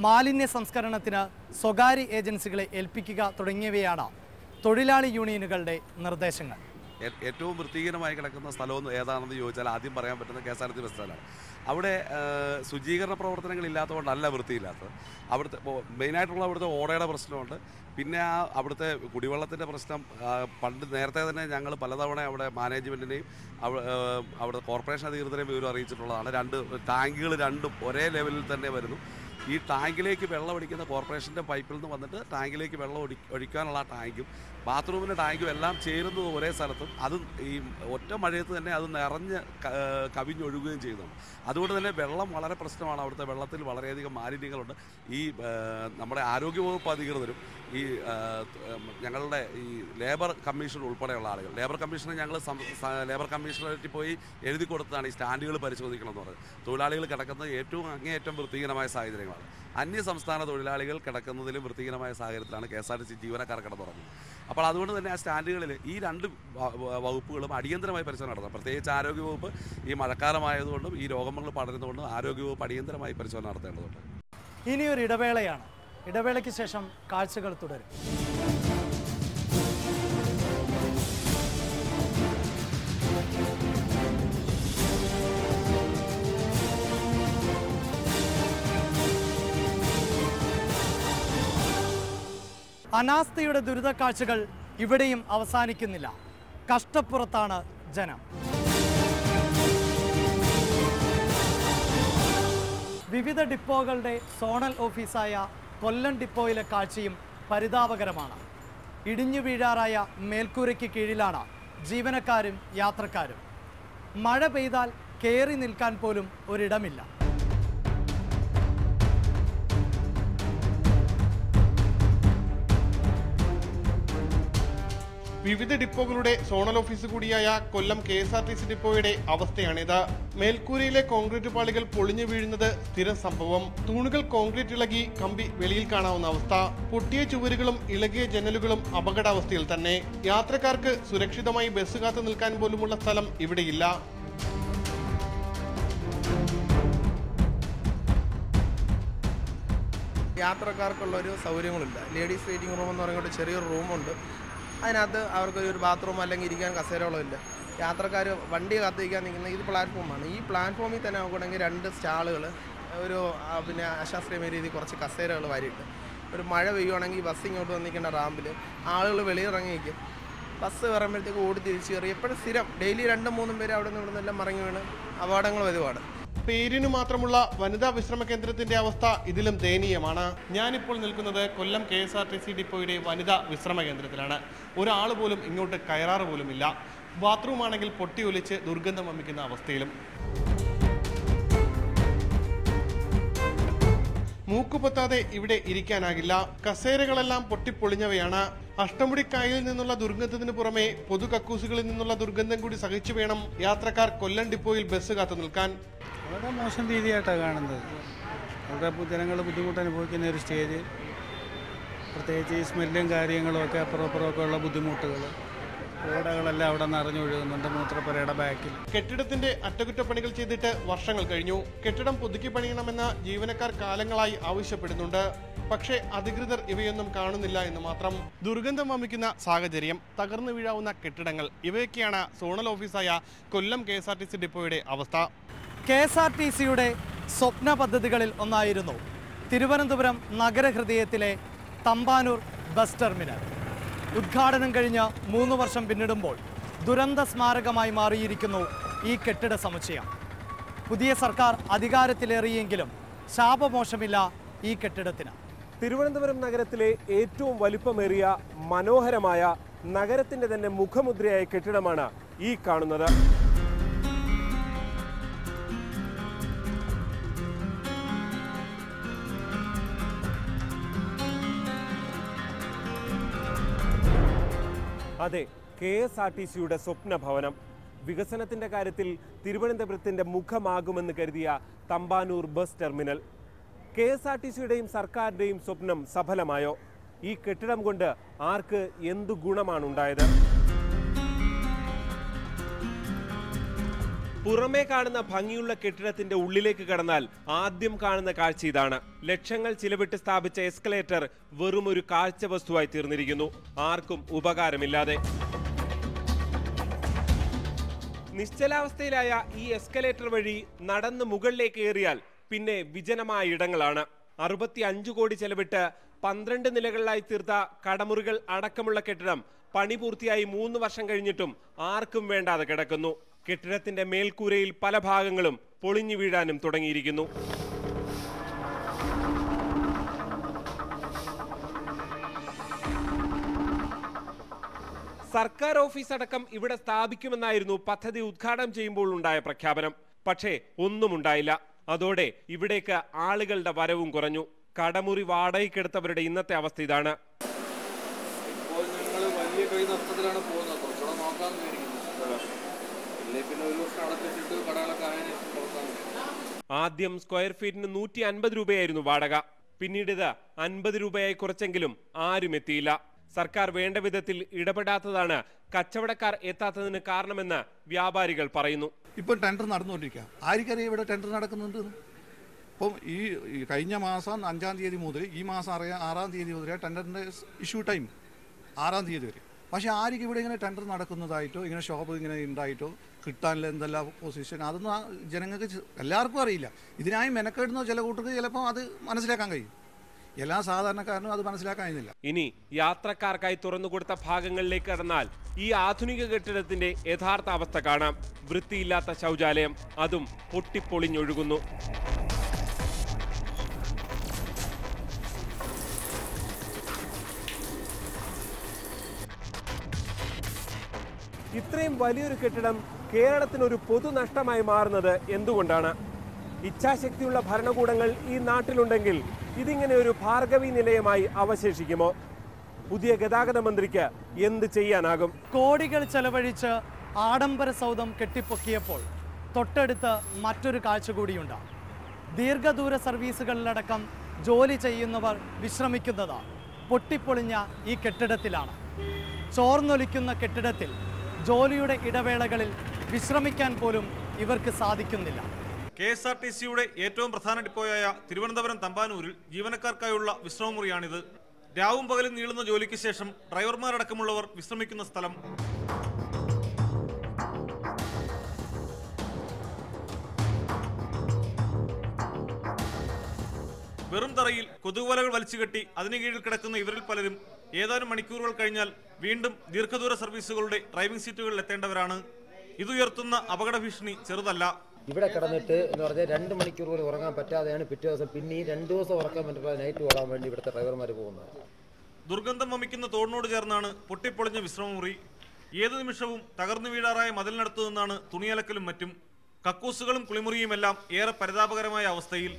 മാലിന്യ സംസ്കരണത്തിന് സ്വകാര്യ ഏജൻസികളെ ഏൽപ്പിക്കുക തുടങ്ങിയവയാണ് തൊഴിലാളി യൂണിയനുകളുടെ നിർദ്ദേശങ്ങൾ. ഏറ്റവും വൃത്തിഹീനമായി കിടക്കുന്ന സ്ഥലമൊന്നും ഏതാണെന്ന് ചോദിച്ചാൽ ആദ്യം പറയാൻ പറ്റുന്ന K S R T bus സ്റ്റാൻഡാണ്. അവിടെ ശുചീകരണ പ്രവർത്തനങ്ങൾ ഇല്ലാത്തതുകൊണ്ടല്ല വൃത്തിയില്ലാത്തത്. അവിടുത്തെ മെയിനായിട്ടുള്ള അവിടുത്തെ ഓടയുടെ പ്രശ്നമുണ്ട്. പിന്നെ ആ അവിടുത്തെ കുടിവെള്ളത്തിന്റെ പ്രശ്നം പണ്ട് നേരത്തെ തന്നെ ഞങ്ങൾ പലതവണ അവിടെ മാനേജ്മെന്റിനെയും അവിടെ കോർപ്പറേഷൻ അധികൃതരെയും വിവരം അറിയിച്ചിട്ടുള്ളതാണ്. രണ്ട് ടാങ്കുകൾ രണ്ടും ഒരേ ലെവലിൽ തന്നെ വരുന്നു. ഈ ടാങ്കിലേക്ക് വെള്ളം ഒടിക്കുന്ന കോർപ്പറേഷന്റെ പൈപ്പിൽ നിന്ന് വന്നിട്ട് ടാങ്കിലേക്ക് വെള്ളം ഒഴി ഒഴിക്കാനുള്ള ടാങ്കും ബാത്റൂമിന്റെ ടാങ്കും എല്ലാം ചേരുന്നത് ഒരേ സ്ഥലത്തും. അത് ഈ ഒറ്റ മഴയത്ത് തന്നെ അത് നിറഞ്ഞ് കവിഞ്ഞൊഴുകുകയും ചെയ്യുന്നുണ്ട് അതുകൊണ്ട് തന്നെ വെള്ളം വളരെ പ്രശ്നമാണ് അവിടുത്തെ വെള്ളത്തിൽ വളരെയധികം മാലിന്യങ്ങളുണ്ട്. ഈ നമ്മുടെ ആരോഗ്യവകുപ്പ് അധികൃതരും ഈ ഞങ്ങളുടെ ഈ ലേബർ കമ്മീഷൻ ഉൾപ്പെടെയുള്ള ആളുകൾ ലേബർ കമ്മീഷനെ ഞങ്ങൾ ലേബർ കമ്മീഷണറേറ്റിൽ പോയി എഴുതി കൊടുത്തതാണ് ഈ സ്റ്റാൻഡുകൾ പരിശോധിക്കണമെന്ന് പറഞ്ഞത്. തൊഴിലാളികൾ കിടക്കുന്നത് ഏറ്റവും അങ്ങേയറ്റം വൃത്തിഹീനമായ സാഹചര്യങ്ങളാണ്. അന്യ സംസ്ഥാന തൊഴിലാളികൾ കിടക്കുന്നതിലും വൃത്തിഹീനമായ സാഹചര്യത്തിലാണ് K S R T C ജീവനക്കാർ കിടന്നുറങ്ങുന്നത്. അപ്പോൾ അതുകൊണ്ട് തന്നെ ആ സ്റ്റാൻഡുകളിൽ ഈ രണ്ട് വകുപ്പുകളും അടിയന്തരമായി പരിശോധന നടത്തണം. പ്രത്യേകിച്ച് ആരോഗ്യവകുപ്പ് ഈ മഴക്കാലമായതുകൊണ്ടും ഈ രോഗങ്ങൾ പടരുന്നതുകൊണ്ടും ആരോഗ്യവകുപ്പ് അടിയന്തരമായി പരിശോധന നടത്തേണ്ടതുണ്ട്. ഇനിയൊരു ഇടവേളയാണ്. ഇടവേളയ്ക്ക് ശേഷം കാഴ്ചകൾ തുടരും. അനാസ്ഥയുടെ ദുരിതക്കാഴ്ചകൾ ഇവിടെയും അവസാനിക്കുന്നില്ല. കഷ്ടപ്പുറത്താണ് ജനം. വിവിധ ഡിപ്പോകളുടെ സോണൽ ഓഫീസായ കൊല്ലം ഡിപ്പോയിലെ കാഴ്ചയും പരിതാപകരമാണ്. ഇടിഞ്ഞു വീഴാറായ മേൽക്കൂരയ്ക്ക് കീഴിലാണ് ജീവനക്കാരും യാത്രക്കാരും. മഴ പെയ്താൽ കയറി നിൽക്കാൻ പോലും ഒരിടമില്ല. വിവിധ ഡിപ്പോകളുടെ സോണൽ ഓഫീസ് കൂടിയായ Kollam K S R T C ഡിപ്പോയുടെ അവസ്ഥയാണിത് മേൽക്കൂരയിലെ കോൺക്രീറ്റ് പാളികൾ പൊളിഞ്ഞു വീഴുന്നത് സ്ഥിരം സംഭവം. തൂണുകൾ കോൺക്രീറ്റ് ഇളകി കമ്പി വെളിയിൽ കാണാവുന്ന അവസ്ഥ. പൊട്ടിയ ചുവരുകളും ഇളകിയ ജനലുകളും അപകടാവസ്ഥയിൽ തന്നെ. യാത്രക്കാർക്ക് സുരക്ഷിതമായി ബസ് കാത്തു നിൽക്കാൻ പോലുമുള്ള സ്ഥലം ഇവിടെയില്ല. യാത്രക്കാർക്കുള്ള ഒരു സൗകര്യങ്ങളില്ല. ലേഡീസ് വെയിറ്റിംഗ് റൂം എന്ന് പറയുന്ന ചെറിയൊരു റൂമുണ്ട്. അതിനകത്ത് അവർക്ക് ഒരു ബാത്റൂം അല്ലെങ്കിൽ ഇരിക്കാൻ കസേരകളോ ഇല്ല. യാത്രക്കാർ വണ്ടി കാത്തിരിക്കാൻ നിൽക്കുന്ന ഇത് പ്ലാറ്റ്ഫോമാണ് ഈ പ്ലാറ്റ്ഫോമിൽ തന്നെ നോക്കുകയാണെങ്കിൽ രണ്ട് സ്റ്റാളുകൾ ഒരു പിന്നെ അശാസ്ത്രീയമായ രീതിയിൽ കുറച്ച് കസേരകൾ വാരിയിട്ട്. ഒരു മഴ പെയ്യുവാണെങ്കിൽ ബസ് ഇങ്ങോട്ട് വന്നിരിക്കുന്ന റാമ്പിൽ ആളുകൾ വെളിയിറങ്ങി നിൽക്കും ബസ് കയറുമ്പോഴത്തേക്ക് ഓടി തിരിച്ച് കയറി. എപ്പോഴും സ്ഥിരം. ഡെയിലി രണ്ടും മൂന്നും പേര് അവിടെ നിന്ന് ഇവിടെ നിന്നെല്ലാം മറങ്ങി വീണ് അപകടങ്ങൾ വരുവാണ് പേരിനു മാത്രമുള്ള വനിതാ വിശ്രമ കേന്ദ്രത്തിന്റെ അവസ്ഥ ഇതിലും ദയനീയമാണ്. ഞാനിപ്പോൾ നിൽക്കുന്നത് Kollam K S R T C ഡിപ്പോയുടെ വനിതാ വിശ്രമ കേന്ദ്രത്തിലാണ്. ഒരാൾ പോലും ഇങ്ങോട്ട് കയറാറ് പോലുമില്ല. ബാത്റൂം ആണെങ്കിൽ പൊട്ടിയൊലിച്ച് ദുർഗന്ധം വമിക്കുന്ന അവസ്ഥയിലും. മൂക്കുപൊത്താതെ ഇവിടെ ഇരിക്കാനാകില്ല. കസേരകളെല്ലാം പൊട്ടിപ്പൊളിഞ്ഞവയാണ്. അഷ്ടമുടിക്കായലിൽ നിന്നുള്ള ദുർഗന്ധത്തിന് പുറമെ പൊതു കക്കൂസുകളിൽ നിന്നുള്ള ദുർഗന്ധം കൂടി സഹിച്ചു വേണം യാത്രക്കാർ കൊല്ലം ഡിപ്പോയിൽ ബസ് കാത്തു നിൽക്കാൻ. വളരെ മോശം രീതിയായിട്ടാണ് കാണുന്നത്. അവിടെ ജനങ്ങൾ ബുദ്ധിമുട്ട് അനുഭവിക്കുന്ന ഒരു സ്റ്റേജ് പ്രത്യേകിച്ച് ഈ സ്മെല്ലും കാര്യങ്ങളും ഒക്കെ അപ്പുറം അപ്പുറമൊക്കെ ഉള്ള ബുദ്ധിമുട്ടുകൾ. ഓടകളെല്ലാം അവിടെ നിറഞ്ഞൊഴുകുന്നുണ്ട് മൂത്രപ്പുരയുടെ ബാക്കിൽ. കെട്ടിടത്തിന്റെ അറ്റകുറ്റപ്പണികൾ ചെയ്തിട്ട് വർഷങ്ങൾ കഴിഞ്ഞു. കെട്ടിടം പുതുക്കി പണിയണമെന്ന് ജീവനക്കാർ കാലങ്ങളായി ആവശ്യപ്പെടുന്നുണ്ട്. പക്ഷേ അധികൃതർ ഇവയൊന്നും കാണുന്നില്ല എന്ന് മാത്രം. ദുർഗന്ധം വമിക്കുന്ന സാഹചര്യം തകർന്നു വീഴാവുന്ന കെട്ടിടങ്ങൾ ഇവയൊക്കെയാണ് zonal ഓഫീസായ Kollam K S R T C ഡിപ്പോയുടെ അവസ്ഥ. കെ എസ് ആർ ടി സിയുടെ സ്വപ്ന പദ്ധതികളിൽ ഒന്നായിരുന്നു തിരുവനന്തപുരം നഗരഹൃദയത്തിലെ തമ്പാനൂർ ബസ് ടെർമിനൽ. ഉദ്ഘാടനം കഴിഞ്ഞ് മൂന്ന് വർഷം പിന്നിടുമ്പോൾ ദുരന്ത സ്മാരകമായി മാറിയിരിക്കുന്നു ഈ കെട്ടിട സമുച്ചയം. പുതിയ സർക്കാർ അധികാരത്തിലേറിയെങ്കിലും ശാപമോശമില്ല ഈ കെട്ടിടത്തിന്. തിരുവനന്തപുരം നഗരത്തിലെ ഏറ്റവും വലിപ്പമേറിയ മനോഹരമായ നഗരത്തിന്റെ തന്നെ മുഖമുദ്രയായ കെട്ടിടമാണ് ഈ കാണുന്നത്. അതെ കെ എസ് ആർ ടി സിയുടെ സ്വപ്ന ഭവനം വികസനത്തിന്റെ കാര്യത്തിൽ തിരുവനന്തപുരത്തിന്റെ മുഖമാകുമെന്ന് കരുതിയ Thampanoor bus terminal. K S R T സിയുടെയും സർക്കാരിന്റെയും സ്വപ്നം സഫലമായോ? ഈ കെട്ടിടം കൊണ്ട് ആർക്ക് എന്തു ഗുണമാണ് പുറമേ കാണുന്ന ഭംഗിയുള്ള കെട്ടിടത്തിന്റെ ഉള്ളിലേക്ക് കടന്നാൽ ആദ്യം കാണുന്ന കാഴ്ച ഇതാണ്. ലക്ഷങ്ങൾ ചിലവിട്ട് സ്ഥാപിച്ച എസ്കലേറ്റർ വെറും ഒരു കാഴ്ച വസ്തുവായി തീർന്നിരിക്കുന്നു. ആർക്കും ഉപകാരമില്ലാതെ. നിശ്ചലാവസ്ഥയിലായ ഈ എസ്കലേറ്റർ വഴി നടന്ന് മുകളിലേക്ക് ഏറിയാൽ പിന്നെ വിജനമായ ഇടങ്ങളാണ്. അറുപത്തി അഞ്ചു കോടി ചെലവിട്ട് പന്ത്രണ്ട് നിലകളിലായി തീർത്ത കടമുറികൾ അടക്കമുള്ള കെട്ടിടം പണി പൂർത്തിയായി മൂന്ന് വർഷം കഴിഞ്ഞിട്ടും ആർക്കും വേണ്ടാതെ കിടക്കുന്നു. കെട്ടിടത്തിന്റെ മേൽക്കൂരയിൽ പല ഭാഗങ്ങളും പൊളിഞ്ഞു വീഴാനും തുടങ്ങിയിരിക്കുന്നു. സർക്കാർ ഓഫീസ് അടക്കം ഇവിടെ സ്ഥാപിക്കുമെന്നായിരുന്നു പദ്ധതി ഉദ്ഘാടനം ചെയ്യുമ്പോൾ ഉണ്ടായ പ്രഖ്യാപനം. പക്ഷേ ഒന്നും ഉണ്ടായില്ല. അതോടെ ഇവിടേക്ക് ആളുകളുടെ വരവും കുറഞ്ഞു. കടമുറി വാടകയ്ക്കെടുത്തവരുടെ ഇന്നത്തെ അവസ്ഥ ഇതാണ്. വലിയ കൈ നഷ്ടത്തിലാണ് പോകുന്നത് നോക്കാമെന്ന് വിചാരിക്കുന്നു ഇല്ലേ പിന്നെ ഒരു വർഷം അടച്ചിട്ട് കടകളൊക്കെ ആയതിനു ശേഷം തുറക്കാൻ ആദ്യം സ്ക്വയർ ഫീറ്റിന് നൂറ്റി അൻപത് രൂപയായിരുന്നു വാടക. പിന്നീട് ഇത് അൻപത് രൂപയായി കുറച്ചെങ്കിലും ആരും എത്തിയില്ല. സർക്കാർ വേണ്ട വിധത്തിൽ ഇടപെടാത്തതാണ് കച്ചവടക്കാർ എത്താത്തതിന് കാരണമെന്ന് വ്യാപാരികൾ പറയുന്നു. ഇപ്പം ടെൻഡർ നടന്നുകൊണ്ടിരിക്കുക. ആർക്കറിയാം ഇവിടെ ടെൻഡർ നടക്കുന്നുണ്ട്? ഇപ്പം ഈ കഴിഞ്ഞ മാസം അഞ്ചാം തീയതി മുതൽ ഈ മാസം അറിയാം ആറാം തീയതി മുതൽ ടെൻഡറിന്റെ ഇഷ്യൂ ടൈം ആറാം തീയതി വരെ. പക്ഷേ ആർക്കും ഇവിടെ ഇങ്ങനെ ടെൻഡർ നടക്കുന്നതായിട്ടോ ഇങ്ങനെ ഷോപ്പ് ഇങ്ങനെ ഉണ്ടായിട്ടോ കിട്ടാനുള്ള എന്തെല്ലാം പൊസിഷൻ അതൊന്നും ജനങ്ങൾക്ക് എല്ലാവർക്കും അറിയില്ല. ഇതിനായി മെനക്കെടുന്ന ചില കൂട്ടർക്ക് ചിലപ്പോൾ അത് മനസ്സിലാക്കാൻ കഴിയും. എല്ലാ സാധാരണക്കാരനും അത് മനസ്സിലാക്കാൻ കഴിയുന്നില്ല. ഇനി യാത്രക്കാർക്കായി തുറന്നു കൊടുത്ത ഭാഗങ്ങളിലേക്ക് കടന്നാൽ ഈ ആധുനിക കെട്ടിടത്തിന്റെ യഥാർത്ഥ അവസ്ഥ കാണാം. വൃത്തിയില്ലാത്ത ശൗചാലയം അതും പൊട്ടിപ്പൊളിഞ്ഞൊഴുകുന്നു. ഇത്രയും വലിയൊരു കെട്ടിടം കേരളത്തിന് ഒരു പൊതു നഷ്ടമായി മാറുന്നത് എന്തുകൊണ്ടാണ്? ഇച്ഛാശക്തിയുള്ള ഭരണകൂടങ്ങൾ ഈ നാട്ടിലുണ്ടെങ്കിൽ ഇതിങ്ങനെ ഒരു ഭാർഗവി നിലയമായി അവശേഷിക്കുമോ? പുതിയ ഗതാഗത മന്ത്രിക്ക് എന്ത് ചെയ്യാനാകും? കോടികൾ ചെലവഴിച്ച് ആഡംബര സൗധം കെട്ടിപ്പൊക്കിയപ്പോൾ തൊട്ടടുത്ത് മറ്റൊരു കാഴ്ച കൂടിയുണ്ട്. ദീർഘദൂര സർവീസുകളിലടക്കം ജോലി ചെയ്യുന്നവർ വിശ്രമിക്കുന്നത് പൊട്ടിപ്പൊളിഞ്ഞ ഈ കെട്ടിടത്തിലാണ്. ചോർന്നൊലിക്കുന്ന കെട്ടിടത്തിൽ ജോലിയുടെ ഇടവേളകളിൽ വിശ്രമിക്കാൻ പോലും ഇവർക്ക് സാധിക്കുന്നില്ല. കെ എസ് ആർ ടി സിയുടെ ഏറ്റവും പ്രധാന ഡിപ്പോയായ തിരുവനന്തപുരം തമ്പാനൂരിൽ ജീവനക്കാർക്കായുള്ള വിശ്രമമുറിയാണിത്. രാവും പകലും നീളുന്ന ജോലിക്ക് ശേഷം ഡ്രൈവർമാരടക്കമുള്ളവർ വിശ്രമിക്കുന്ന സ്ഥലം വെറും തറയിൽ കൊതുകുവലകൾ വലിച്ചുകെട്ടി അതിനു കീഴിൽ കിടക്കുന്ന ഇവരിൽ പലരും ഏതാനും മണിക്കൂറുകൾ കഴിഞ്ഞാൽ വീണ്ടും ദീർഘദൂര സർവീസുകളുടെ ഡ്രൈവിംഗ് സീറ്റുകളിൽ എത്തേണ്ടവരാണ്. ഇതുയർത്തുന്ന അപകട ഭീഷണി ചെറുതല്ല. ഇവിടെ കിടന്നിട്ട് എന്ന് പറഞ്ഞാൽ രണ്ട് മണിക്കൂർ പോലും ഉറങ്ങാൻ പറ്റാതെയാണ് പിറ്റേ ദിവസം പിന്നെ ഈ രണ്ട് ദിവസം ഉറക്കാൻ പറ്റുള്ള നൈറ്റ് ഓടാൻ വേണ്ടി ഇവിടുത്തെ ഡ്രൈവർമാർ പോകുന്നത്. ദുർഗന്ധം വമിക്കുന്ന തോടിനോട് ചേർന്നാണ് പൊട്ടിപ്പൊളിഞ്ഞ വിശ്രമമുറി. ഏതു നിമിഷവും തകർന്നു വീഴാറായ മതിലിനടുത്തു നിന്നാണ് തുണിയലക്കലും മറ്റും. കക്കൂസുകളും കുളിമുറിയുമെല്ലാം ഏറെ പരിതാപകരമായ അവസ്ഥയിൽ.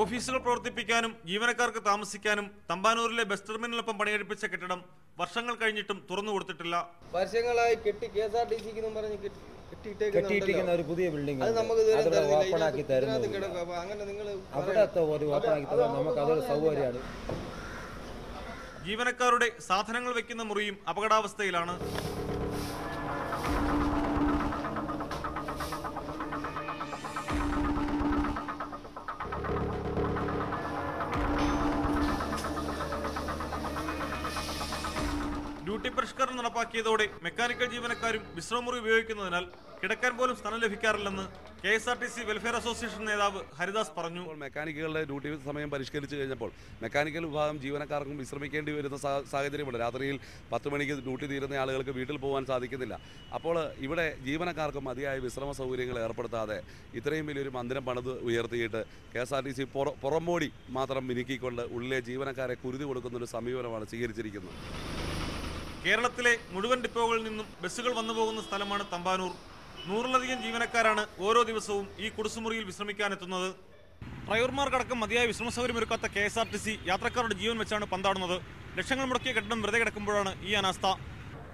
ഓഫീസുകൾ പ്രവർത്തിപ്പിക്കാനും ജീവനക്കാർക്ക് താമസിക്കാനും തമ്പാനൂരിലെ ബസ് ടെർമിനലിനൊപ്പം പണിയെടുപ്പിച്ച കെട്ടിടം വർഷങ്ങൾ കഴിഞ്ഞിട്ടും തുറന്നു കൊടുത്തിട്ടില്ല. വർഷങ്ങളായി കെട്ടി കെ എസ് ആർ ടി സിക്ക് പറഞ്ഞ് കെട്ടിയിട്ടിരിക്കുന്ന ഒരു പുതിയ ബിൽഡിംഗ് അത് നമുക്ക് ഓപ്പൺ ആക്കി തരുന്നു. അങ്ങനെ നിങ്ങൾ അവിടത്തെ ഒരു ഓപ്പൺ ആക്കി തന്നാൽ നമുക്ക് അതൊരു സൗകര്യമാണ്. ജീവനക്കാരുടെ സാധനങ്ങൾ വെക്കുന്ന മുറിയും അപകടാവസ്ഥയിലാണ്. ഡ്യൂട്ടി പരിഷ്കരണം നടപ്പാക്കിയതോടെ മെക്കാനിക്കൽ ജീവനക്കാരും വിശ്രമമുറി ഉപയോഗിക്കുന്നതിനാൽ കിടക്കാൻ പോലും സ്ഥലം ലഭിക്കാറില്ലെന്ന് K S R T C welfare association നേതാവ് ഹരിദാസ് പറഞ്ഞു. മെക്കാനിക്കുകളുടെ ഡ്യൂട്ടി സമയം പരിഷ്കരിച്ചു കഴിഞ്ഞപ്പോൾ മെക്കാനിക്കൽ വിഭാഗം ജീവനക്കാർക്കും വിശ്രമിക്കേണ്ടി വരുന്ന സാഹചര്യമുണ്ട്. രാത്രിയിൽ പത്ത് മണിക്ക് ഡ്യൂട്ടി തീരുന്ന ആളുകൾക്ക് വീട്ടിൽ പോകാൻ സാധിക്കുന്നില്ല. അപ്പോൾ ഇവിടെ ജീവനക്കാർക്ക് മതിയായ വിശ്രമ സൗകര്യങ്ങൾ ഏർപ്പെടുത്താതെ ഇത്രയും വലിയൊരു മന്ദിരം പണിത് ഉയർത്തിയിട്ട് K S R T C പുറമോടി മാത്രം മിനുക്കിക്കൊണ്ട് ഉള്ളിലെ ജീവനക്കാരെ കുരുതി കൊടുക്കുന്ന ഒരു സമീപനമാണ് സ്വീകരിച്ചിരിക്കുന്നത്. കേരളത്തിലെ മുഴുവൻ ഡിപ്പോകളിൽ നിന്നും ബസ്സുകൾ വന്നു പോകുന്ന സ്ഥലമാണ് തമ്പാനൂർ. നൂറിലധികം ജീവനക്കാരാണ് ഓരോ ദിവസവും ഈ കുടുസുമുറിയിൽ വിശ്രമിക്കാനെത്തുന്നത്. ഡ്രൈവർമാർക്കടക്കം മതിയായ വിശ്രമ സൗകര്യമൊരുക്കാത്ത K S R T C യാത്രക്കാരുടെ ജീവൻ വെച്ചാണ് പന്താടുന്നത്. ലക്ഷങ്ങൾ മുടക്കിയ കെട്ടിടം വെറുതെ കിടക്കുമ്പോഴാണ് ഈ അനാസ്ഥ.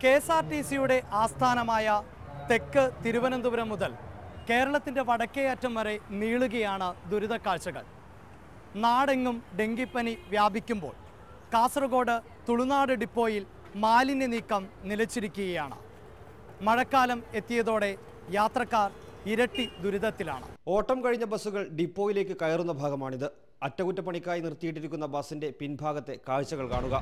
കെ എസ് ആർ ടി സിയുടെ ആസ്ഥാനമായ തെക്ക് തിരുവനന്തപുരം മുതൽ കേരളത്തിന്റെ വടക്കേയറ്റം വരെ നീളുകയാണ് ദുരിതക്കാഴ്ചകൾ. നാടെങ്ങും ഡെങ്കിപ്പനി വ്യാപിക്കുമ്പോൾ കാസർഗോഡ് തുളുനാട് ഡിപ്പോയിൽ മാലിന്യ നീക്കം നിലച്ചിരിക്കുകയാണ്. മഴക്കാലം എത്തിയതോടെ യാത്രക്കാർ ഇരട്ടി ദുരിതത്തിലാണ്. ഓട്ടം കഴിഞ്ഞ ബസ്സുകൾ ഡിപ്പോയിലേക്ക് കയറുന്ന ഭാഗമാണിത്. അറ്റകുറ്റപ്പണിക്കായി നിർത്തിയിട്ടിരിക്കുന്ന ബസിന്റെ പിൻഭാഗത്തെ കാഴ്ചകൾ കാണുക.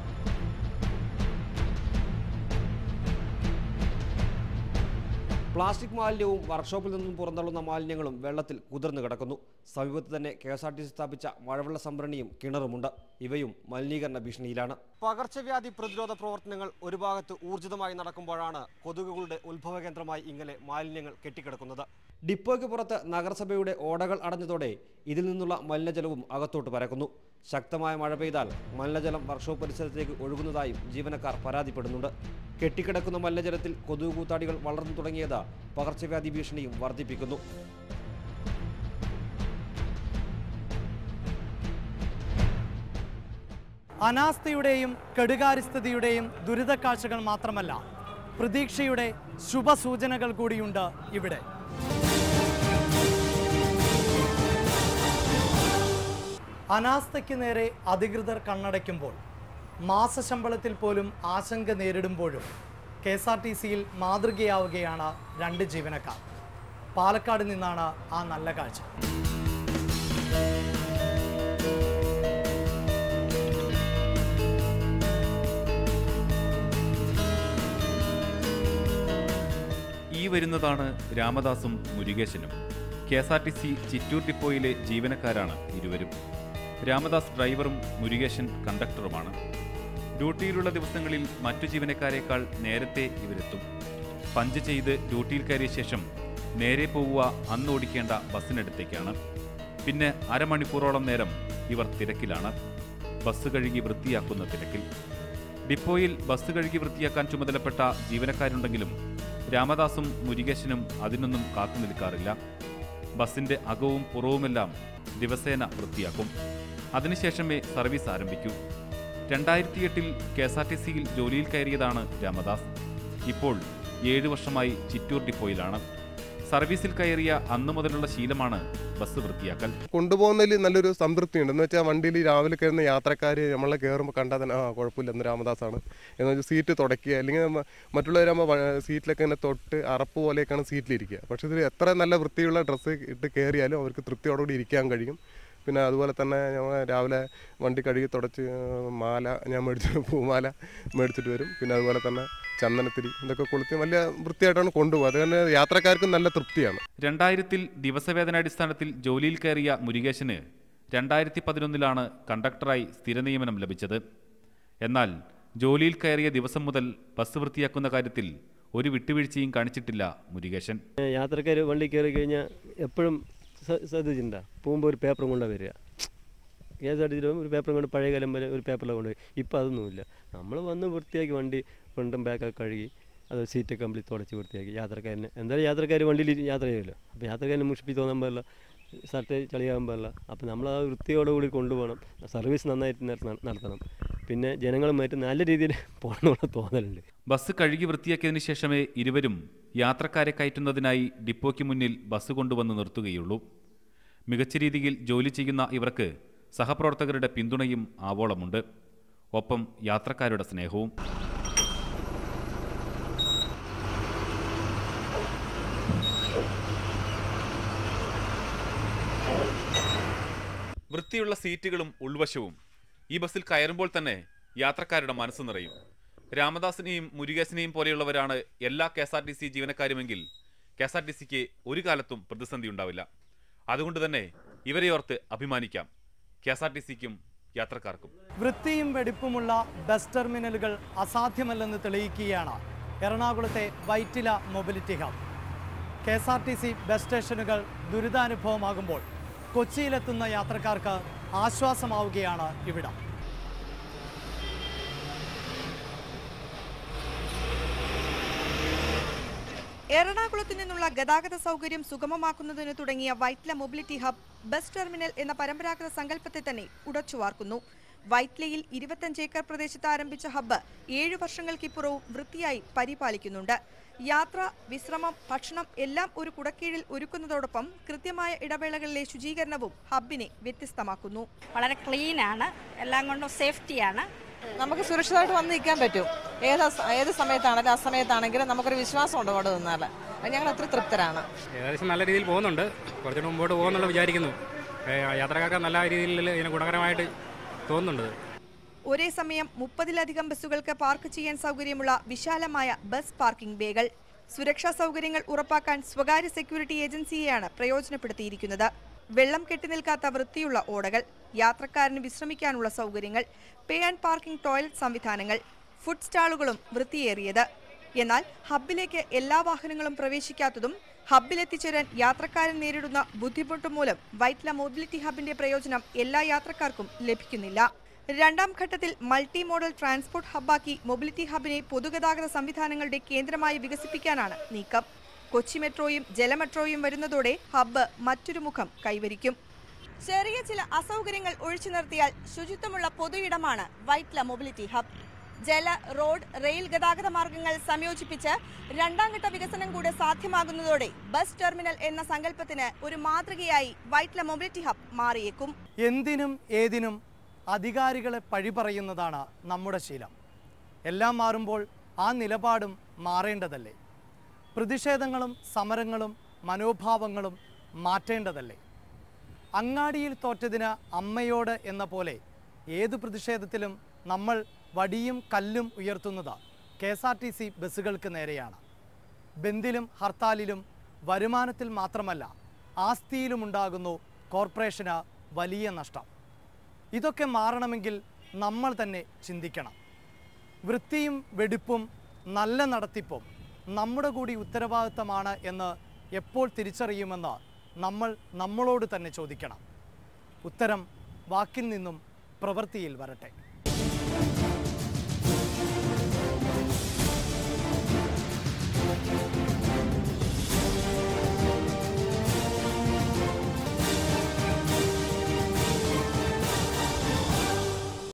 പ്ലാസ്റ്റിക് മാലിന്യവും വർക്ക്ഷോപ്പിൽ നിന്നും പുറന്തള്ളുന്ന മാലിന്യങ്ങളും വെള്ളത്തിൽ കുതിർന്നു കിടക്കുന്നു. സമീപത്ത് തന്നെ K S R T C സ്ഥാപിച്ച മഴവെള്ള സംഭരണിയും കിണറുമുണ്ട്. ഇവയും മലിനീകരണ ഭീഷണിയിലാണ്. പകർച്ചവ്യാധി പ്രതിരോധ പ്രവർത്തനങ്ങൾ ഒരു ഭാഗത്ത് ഊർജിതമായി നടക്കുമ്പോഴാണ് കൊതുകുകളുടെ ഉത്ഭവ കേന്ദ്രമായി ഇങ്ങനെ മാലിന്യങ്ങൾ കെട്ടിക്കിടക്കുന്നത്. ഡിപ്പോയ്ക്ക് പുറത്ത് നഗരസഭയുടെ ഓടകൾ അടഞ്ഞതോടെ ഇതിൽ നിന്നുള്ള മലിനജലവും അകത്തോട്ട് പരക്കുന്നു. ശക്തമായ മഴ പെയ്താൽ മലിനജലം വർക്ക്ഷോപ്പ് പരിസരത്തേക്ക് ഒഴുകുന്നതായും ജീവനക്കാർ പരാതിപ്പെടുന്നുണ്ട്. കെട്ടിക്കിടക്കുന്ന മലിനജലത്തിൽ കൊതുക് കൂത്താടികൾ വളർന്നു തുടങ്ങിയത് പകർച്ചവ്യാധി ഭീഷണിയും വർദ്ധിപ്പിക്കുന്നു. അനാസ്ഥയുടെയും കെടുകാര്യസ്ഥതയുടെയും ദുരിതക്കാഴ്ചകൾ മാത്രമല്ല പ്രതീക്ഷയുടെ ശുഭസൂചനകൾ കൂടിയുണ്ട് ഇവിടെ. അനാസ്ഥയ്ക്ക് നേരെ അധികൃതർ കണ്ണടയ്ക്കുമ്പോൾ മാസശമ്പളത്തിൽ പോലും ആശങ്ക നേരിടുമ്പോഴും കെ എസ് ആർ ടി സിയിൽ മാതൃകയാവുകയാണ് രണ്ട് ജീവനക്കാർ. പാലക്കാട് നിന്നാണ് ആ നല്ല കാഴ്ച. ഈ വരുന്നതാണ് രാമദാസും മുരുകേശനും. K S R T C Chittur ഡിപ്പോയിലെ ജീവനക്കാരാണ് ഇരുവരും. രാമദാസ് ഡ്രൈവറും മുരുകേശൻ കണ്ടക്ടറുമാണ്. ഡ്യൂട്ടിയിലുള്ള ദിവസങ്ങളിൽ മറ്റു ജീവനക്കാരേക്കാൾ നേരത്തെ ഇവരെത്തും. പഞ്ച് ചെയ്ത് ഡ്യൂട്ടിയിൽ കയറിയ ശേഷം നേരെ പോവുക അന്ന് ഓടിക്കേണ്ട ബസ്സിനടുത്തേക്കാണ്. പിന്നെ അരമണിക്കൂറോളം നേരം ഇവർ തിരക്കിലാണ്. ബസ് കഴുകി വൃത്തിയാക്കുന്ന തിരക്കിൽ. ഡിപ്പോയിൽ ബസ് കഴുകി വൃത്തിയാക്കാൻ ചുമതലപ്പെട്ട ജീവനക്കാരുണ്ടെങ്കിലും രാമദാസും മുരുകേശനും അതിനൊന്നും കാത്തു നിൽക്കാറില്ല. ബസിന്റെ അകവും പുറവുമെല്ലാം ദിവസേന വൃത്തിയാക്കും. അതിനുശേഷമേ സർവീസ് ആരംഭിക്കൂ. രണ്ടായിരത്തി എട്ടിൽ കെ എസ് ആർ ടി സിയിൽ ജോലിയിൽ കയറിയതാണ് രാമദാസ്. ഇപ്പോൾ ഏഴു വർഷമായി ചിറ്റൂർ ഡിപ്പോയിലാണ്. സർവീസിൽ കയറിയ അന്നു മുതലുള്ള ശീലമാണ് ബസ് വൃത്തിയാക്കൽ. കൊണ്ടുപോകുന്നതിൽ നല്ലൊരു സംതൃപ്തിയുണ്ട്. എന്ന് വെച്ചാൽ വണ്ടിയിൽ രാവിലെ കയറുന്ന യാത്രക്കാർ നമ്മളെ കയറുമ്പോൾ കണ്ടാൽ തന്നെ ആ കുഴപ്പമില്ല എന്ന് രാമദാസാണ്. എന്ന് വെച്ചാൽ സീറ്റ് തുടക്കുക. അല്ലെങ്കിൽ മറ്റുള്ളവരാകുമ്പോൾ സീറ്റിലൊക്കെ ഇങ്ങനെ തൊട്ട് അറപ്പ് പോലെയൊക്കെയാണ് സീറ്റിലിരിക്കുക. പക്ഷേ ഇതിൽ എത്ര നല്ല വൃത്തിയുള്ള ഡ്രസ്സ് ഇട്ട് കയറിയാലും അവർക്ക് തൃപ്തിയോടുകൂടി ഇരിക്കാൻ കഴിയും. പിന്നെ അതുപോലെ തന്നെ ഞങ്ങൾ രാവിലെ വണ്ടി കഴുകി തുടച്ച് മാല ഞാൻ മേടിച്ച് പൂമാല മേടിച്ചിട്ട് വരും. പിന്നെ അതുപോലെ തന്നെ ചന്ദനത്തിരി ഇതൊക്കെ കൊളുത്തി വലിയ വൃത്തിയായിട്ടാണ് കൊണ്ടുപോകുക. അതുകൊണ്ട് യാത്രക്കാർക്കും നല്ല തൃപ്തിയാണ്. രണ്ടായിരത്തിൽ ദിവസവേതനാടിസ്ഥാനത്തിൽ ജോലിയിൽ കയറിയ മുരുകേശന് രണ്ടായിരത്തി പതിനൊന്നിലാണ് കണ്ടക്ടറായി സ്ഥിര നിയമനം ലഭിച്ചത്. എന്നാൽ ജോലിയിൽ കയറിയ ദിവസം മുതൽ ബസ് വൃത്തിയാക്കുന്ന കാര്യത്തിൽ ഒരു വിട്ടുവീഴ്ചയും കാണിച്ചിട്ടില്ല മുരുകേശൻ. യാത്രക്കാർ വണ്ടി കയറി കഴിഞ്ഞാൽ എപ്പോഴും ശ്രദ്ധിച്ചിട്ടുണ്ടാ പോകുമ്പോൾ ഒരു പേപ്പറും കൊണ്ടാണ് വരിക. ഏത് അടിച്ചിട്ട് ഒരു പേപ്പറും കൊണ്ട് പഴയ കാലം വരെ ഒരു പേപ്പറിൽ കൊണ്ടുപോയി. ഇപ്പോൾ അതൊന്നുമില്ല നമ്മൾ വന്ന് വൃത്തിയാക്കി വണ്ടി ഫ്രണ്ടും ബാക്കൊക്കെ കഴുകി അത് സീറ്റ് കംപ്ലീറ്റ് തുടച്ച് വൃത്തിയാക്കി. യാത്രക്കാരനെ എന്തായാലും യാത്രക്കാർ വണ്ടിയിൽ യാത്ര ചെയ്യുമല്ലോ. അപ്പോൾ യാത്രക്കാരനെ മുഷിപ്പി തോന്നാൻ പാടില്ല. ഷർട്ട് ചളിയാകാൻ പാടില്ല. അപ്പോൾ നമ്മൾ ആ വൃത്തിയോടുകൂടി കൊണ്ടുപോകണം. സർവീസ് നന്നായിട്ട് നടത്തണം. പിന്നെ ജനങ്ങളുമായിട്ട് നല്ല രീതിയിൽ പോകണമെന്നുള്ള തോന്നലുണ്ട്. ബസ് കഴുകി വൃത്തിയാക്കിയതിനു ശേഷമേ ഇരുവരും യാത്രക്കാരെ കയറ്റുന്നതിനായി ഡിപ്പോയ്ക്ക് മുന്നിൽ ബസ് കൊണ്ടുവന്ന് നിർത്തുകയുള്ളൂ. മികച്ച രീതിയിൽ ജോലി ചെയ്യുന്ന ഇവർക്ക് സഹപ്രവർത്തകരുടെ പിന്തുണയും ആവോളമുണ്ട്. ഒപ്പം യാത്രക്കാരുടെ സ്നേഹവും. വൃത്തിയുള്ള സീറ്റുകളും ഉൾവശവും ഈ ബസ്സിൽ കയറുമ്പോൾ തന്നെ യാത്രക്കാരുടെ മനസ്സ് നിറയും. രാമദാസിനെയും മുരുകേശനെയും പോലെയുള്ളവരാണ് എല്ലാ K S R T C ജീവനക്കാരുമെങ്കിൽ K S R T സിക്ക് ഒരു കാലത്തും പ്രതിസന്ധി ഉണ്ടാവില്ല. അതുകൊണ്ട് തന്നെ ഇവരെ ഓർത്ത് അഭിമാനിക്കാം. കെ എസ് ആർ ടി സിക്കും യാത്രക്കാർക്കും. വൃത്തിയും വെടിപ്പുമുള്ള ബസ് ടെർമിനലുകൾ അസാധ്യമല്ലെന്ന് തെളിയിക്കുകയാണ് എറണാകുളത്തെ Vyttila mobility hub. K S R T C bus സ്റ്റേഷനുകൾ ദുരിതാനുഭവമാകുമ്പോൾ കൊച്ചിയിലെത്തുന്ന യാത്രക്കാർക്ക് ആശ്വാസമാവുകയാണ് ഇവിടം. എറണാകുളത്തു നിന്നുള്ള ഗതാഗത സൗകര്യം സുഗമമാക്കുന്നതിന് തുടങ്ങിയ Vyttila mobility hub bus terminal എന്ന പരമ്പരാഗത സങ്കല്പത്തെ തന്നെ ഉടച്ചുവാർക്കുന്നു. വൈറ്റ്ലയിൽ ഇരുപത്തഞ്ച് ഏക്കർ പ്രദേശത്ത് ആരംഭിച്ച ഹബ്ബ് ഏഴു വർഷങ്ങൾക്കിപ്പുറവും വൃത്തിയായി പരിപാലിക്കുന്നുണ്ട്. യാത്ര വിശ്രമം ഭക്ഷണം എല്ലാം ഒരു കുടക്കീഴിൽ ഒരുക്കുന്നതോടൊപ്പം കൃത്യമായ ഇടവേളകളിലെ ശുചീകരണവും ഹബ്ബിനെ വ്യത്യസ്തമാക്കുന്നു. വളരെ ക്ലീനാണ്. എല്ലാം കൊണ്ടും സേഫ്റ്റിയാണ്. നമുക്ക് സുരക്ഷിതമായിട്ട് വന്ന് നിൽക്കാൻ പറ്റും. ഏത് ഏത് സമയത്താണെങ്കിലും ആ സമയത്താണെങ്കിലും നമുക്കൊരു വിശ്വാസം ഉണ്ട് അവിടെ നിന്നാൽ അത് ഞങ്ങൾ അത്ര തൃപ്തരാണ്. ഏകദേശം നല്ല രീതിയിൽ പോകുന്നുണ്ട്. കുറച്ച് മുമ്പോട്ട് പോകുന്നുള്ള വിചാരിക്കുന്നു. യാത്രക്കാർക്ക് നല്ല രീതിയിൽ ഇതിന് ഗുണകരമായിട്ട് തോന്നുന്നുണ്ട്. ഒരേ സമയം മുപ്പതിലധികം ബസ്സുകൾക്ക് പാർക്ക് ചെയ്യാൻ സൗകര്യമുള്ള വിശാലമായ ബസ് പാർക്കിംഗ് ബേകൾ സുരക്ഷാ സൗകര്യങ്ങൾ ഉറപ്പാക്കാൻ സ്വകാര്യ സെക്യൂരിറ്റി ഏജൻസിയെയാണ് പ്രയോജനപ്പെടുത്തിയിരിക്കുന്നത്. വെള്ളം കെട്ടിനിൽക്കാത്ത വൃത്തിയുള്ള ഓടകൾ യാത്രക്കാരന് വിശ്രമിക്കാനുള്ള സൗകര്യങ്ങൾ പേ ആൻഡ് പാർക്കിംഗ് ടോയ്ലറ്റ് സംവിധാനങ്ങൾ ഫുഡ് സ്റ്റാളുകളും വൃത്തിയേറിയത്. എന്നാൽ ഹബ്ബിലേക്ക് എല്ലാ വാഹനങ്ങളും പ്രവേശിക്കാത്തതും ഹബ്ബിലെത്തിച്ചേരാൻ യാത്രക്കാരൻ നേരിടുന്ന ബുദ്ധിമുട്ട് മൂലം വൈറ്റ്ല മൊബിലിറ്റി ഹബിന്റെ പ്രയോജനം എല്ലാ യാത്രക്കാർക്കും ലഭിക്കുന്നില്ല. രണ്ടാം ഘട്ടത്തിൽ മൾട്ടി മോഡൽ ട്രാൻസ്പോർട്ട് ഹബ്ബാക്കി മൊബിലിറ്റി ഹബിനെ പൊതുഗതാഗത സംവിധാനങ്ങളുടെ കേന്ദ്രമായി വികസിപ്പിക്കാനാണ് നീക്കം. കൊച്ചി മെട്രോയും ജലമെട്രോയും വരുന്നതോടെ ഹബ്ബ് മറ്റൊരു മുഖം കൈവരിക്കും. ചെറിയ ചില അസൗകര്യങ്ങൾ ഒഴിച്ചു നിർത്തിയാൽ ശുചിത്വമുള്ള പൊതു ഇടമാണ് വൈറ്റ്ല മൊബിലിറ്റി ഹബ്. ജല റോഡ് റെയിൽ ഗതാഗത മാർഗങ്ങൾ സംയോജിപ്പിച്ച് രണ്ടാം ഘട്ട വികസനം കൂടെ സാധ്യമാകുന്നതോടെ ബസ് ടെർമിനൽ എന്ന സങ്കല്പത്തിന് ഒരു മാതൃകയായി വൈറ്റ്ല മൊബിലിറ്റി ഹബ് മാറിയേക്കും. എന്തിനും ഏതിനും അധികാരികളെ പഴിപറയുന്നതാണ് നമ്മുടെ ശീലം. എല്ലാം മാറുമ്പോൾ ആ നിലപാടും മാറേണ്ടതല്ലേ? പ്രതിഷേധങ്ങളും സമരങ്ങളും മനോഭാവങ്ങളും മാറ്റേണ്ടതല്ലേ? അങ്ങാടിയിൽ തോറ്റതിന് അമ്മയോട് എന്ന പോലെ ഏത് പ്രതിഷേധത്തിലും നമ്മൾ വടിയും കല്ലും ഉയർത്തുന്നത് K S R T C ബസ്സുകൾക്ക് നേരെയാണ്. ബന്ദിലും ഹർത്താലിലും വരുമാനത്തിൽ മാത്രമല്ല ആസ്തിയിലുമുണ്ടാകുന്നു കോർപ്പറേഷന് വലിയ നഷ്ടം. ഇതൊക്കെ മാറണമെങ്കിൽ നമ്മൾ തന്നെ ചിന്തിക്കണം. വൃത്തിയും വെടിപ്പും നല്ല നടത്തിപ്പും നമ്മുടെ കൂടി ഉത്തരവാദിത്തമാണ് എന്ന് എപ്പോൾ തിരിച്ചറിയുമെന്ന് നമ്മൾ നമ്മളോട് തന്നെ ചോദിക്കണം ഉത്തരം വാക്കിൽ നിന്നും പ്രവൃത്തിയിൽ വരട്ടെ